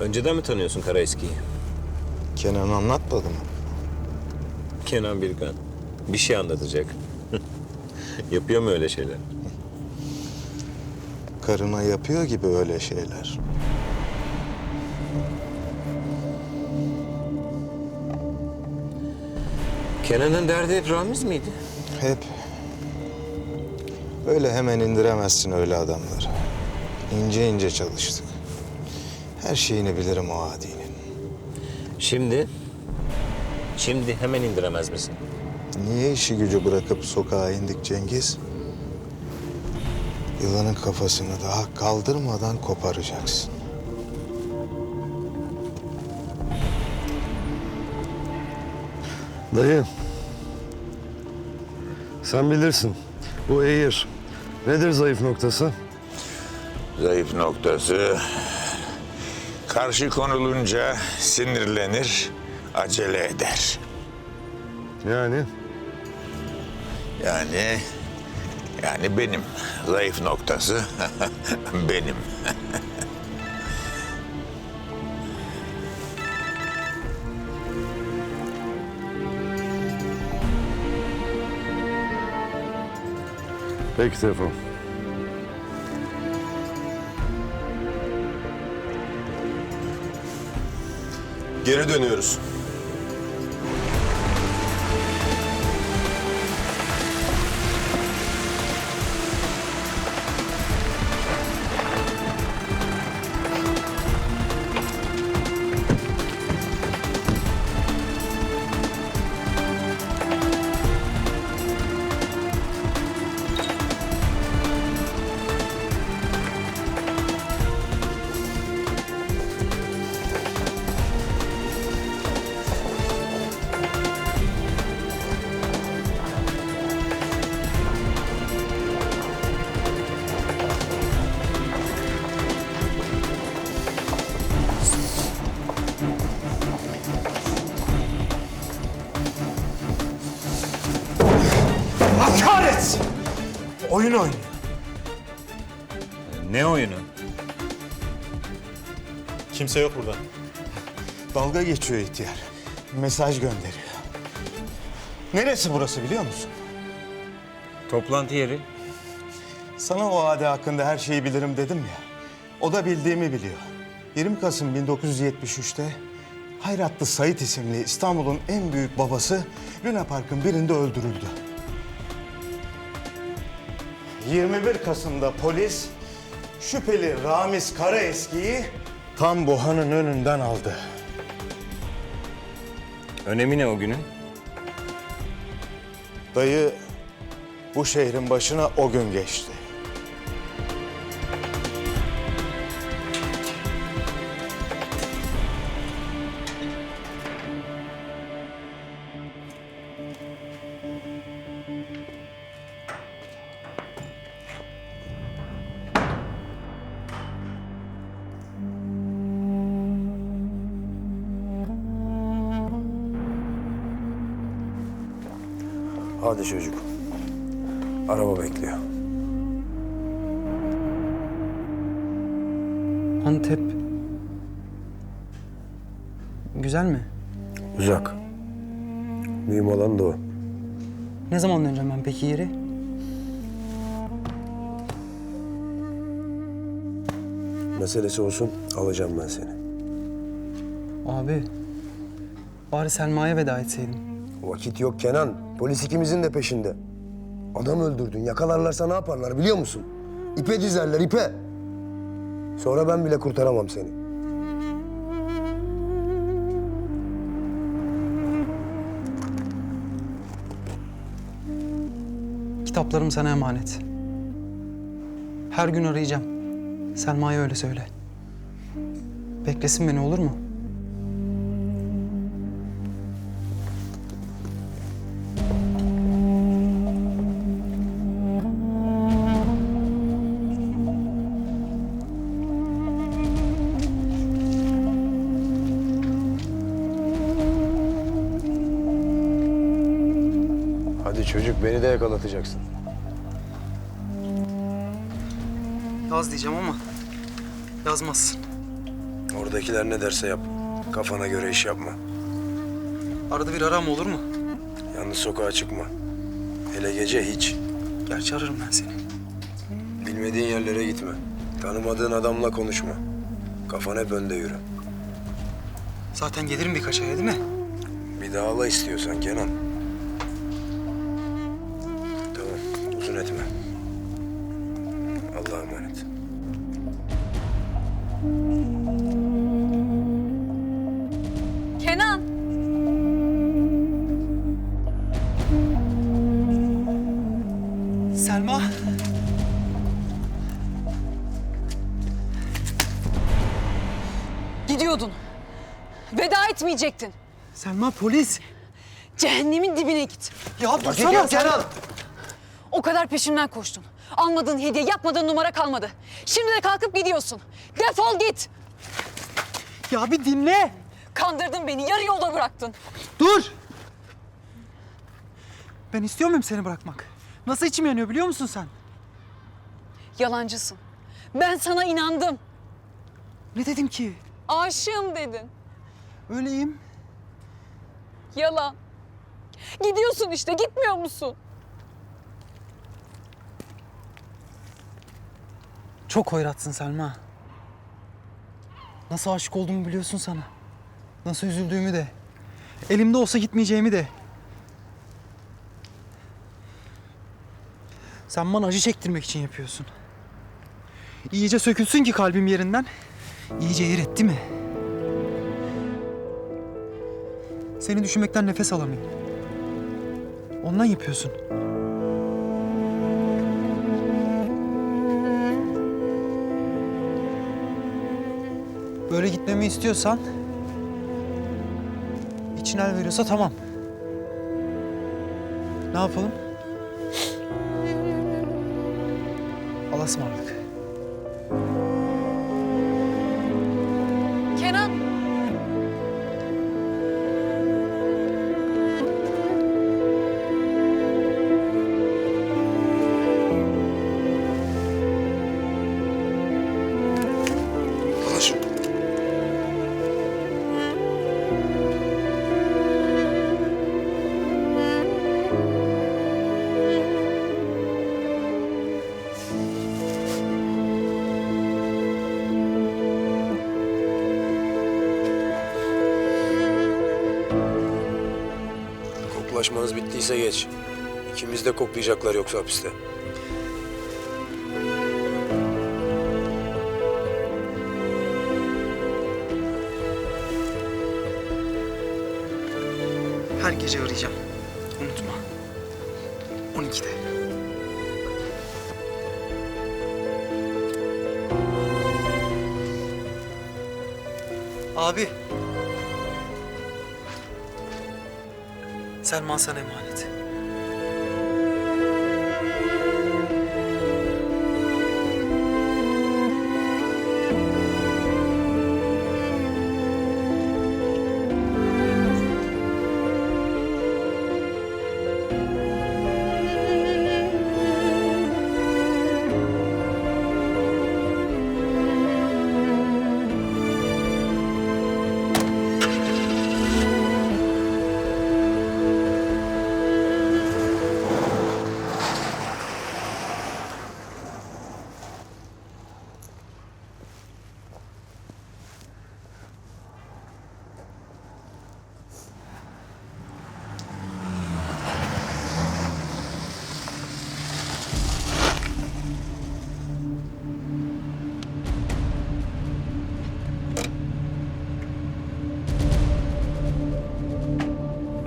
Önceden mi tanıyorsun Karaeski'yi? Kenan anlatmadı mı? Kenan Birkan. Bir şey anlatacak. Yapıyor mu öyle şeyler? Karına yapıyor gibi öyle şeyler. Kenan'ın derdi hep Ramiz miydi? Hep. Öyle hemen indiremezsin öyle adamları. İnce ince çalıştık. Her şeyini bilirim o adinin. Şimdi? Şimdi hemen indiremez misin? Niye işi gücü bırakıp sokağa indik Cengiz? Yılanın kafasını daha kaldırmadan koparacaksın. Dayı. Sen bilirsin. Bu eğir. Nedir zayıf noktası? Zayıf noktası karşı konulunca sinirlenir, acele eder. Yani Yani yani benim zayıf noktası benim. peki Tefo. Geri dönüyoruz. Kahretsin! Oyun oynuyor. Ne oyunu? Kimse yok burada. Dalga geçiyor ihtiyar. Mesaj gönderiyor. Neresi burası biliyor musun? Toplantı yeri. Sana o ade hakkında her şeyi bilirim dedim ya. O da bildiğimi biliyor. 20 Kasım 1973'te Hayratlı Sait isimli İstanbul'un en büyük babası Luna Park'ın birinde öldürüldü. 21 Kasım'da polis şüpheli Ramiz Karaeski'yi tam Boha'nın önünden aldı. Önemi ne o günün? Dayı bu şehrin başına o gün geçti. Hadi çocuk. Araba bekliyor. Antep. Güzel mi? Uzak. Mühim olan da o. Ne zaman döneceğim ben peki yeri? Meselesi olsun alacağım ben seni. Abi. Bari Selma'ya veda etseydim. Vakit yok Kenan. Polis ikimizin de peşinde. Adam öldürdün. Yakalarlarsa ne yaparlar biliyor musun? İpe dizerler ipe. Sonra ben bile kurtaramam seni. Kitaplarım sana emanet. Her gün arayacağım. Selma'ya öyle söyle. Beklesin beni olur mu? Çocuk beni de yakalatacaksın. Yaz diyeceğim ama yazmazsın. Oradakiler ne derse yap. Kafana göre iş yapma. Arada bir aram olur mu? Yalnız sokağa çıkma. Hele gece hiç. Gerçi ararım ben seni. Bilmediğin yerlere gitme. Tanımadığın adamla konuşma. Kafan hep önde yürü. Zaten gelirim birkaç aya değil mi? Bir daha ala istiyorsan Kenan. Etme. Allah'a emanet. Kenan. Selma. Gidiyordun. Veda etmeyecektin. Selma polis. Cehennemin dibine git. Ya dursana Kenan. O kadar peşimden koştun. Almadığın hediye, yapmadığın numara kalmadı. Şimdi de kalkıp gidiyorsun. Defol git. Ya bir dinle. Kandırdın beni, yarı yolda bıraktın. Dur. Ben istiyor muyum seni bırakmak? Nasıl içim yanıyor biliyor musun sen? Yalancısın. Ben sana inandım. Ne dedim ki? Aşığım dedin. Öyleyim. Yalan. Gidiyorsun işte, gitmiyor musun? Çok hoyratsın Selma. Nasıl aşık olduğumu biliyorsun sana. Nasıl üzüldüğümü de. Elimde olsa gitmeyeceğimi de. Sen bana acı çektirmek için yapıyorsun. İyice sökülsün ki kalbim yerinden. İyice yer etti mi? Seni düşünmekten nefes alamayayım. Ondan yapıyorsun. Böyle gitmemi istiyorsan... ...için el veriyorsa tamam. Ne yapalım? Allah'a ısmarladık. Koklaşmanız bittiyse geç. İkimiz de koklayacaklar yoksa hapiste. Her gece arayacağım. Unutma. 12'de. Abi. Selman sana emanet.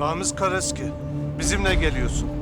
Ramiz Karaski, bizimle geliyorsun.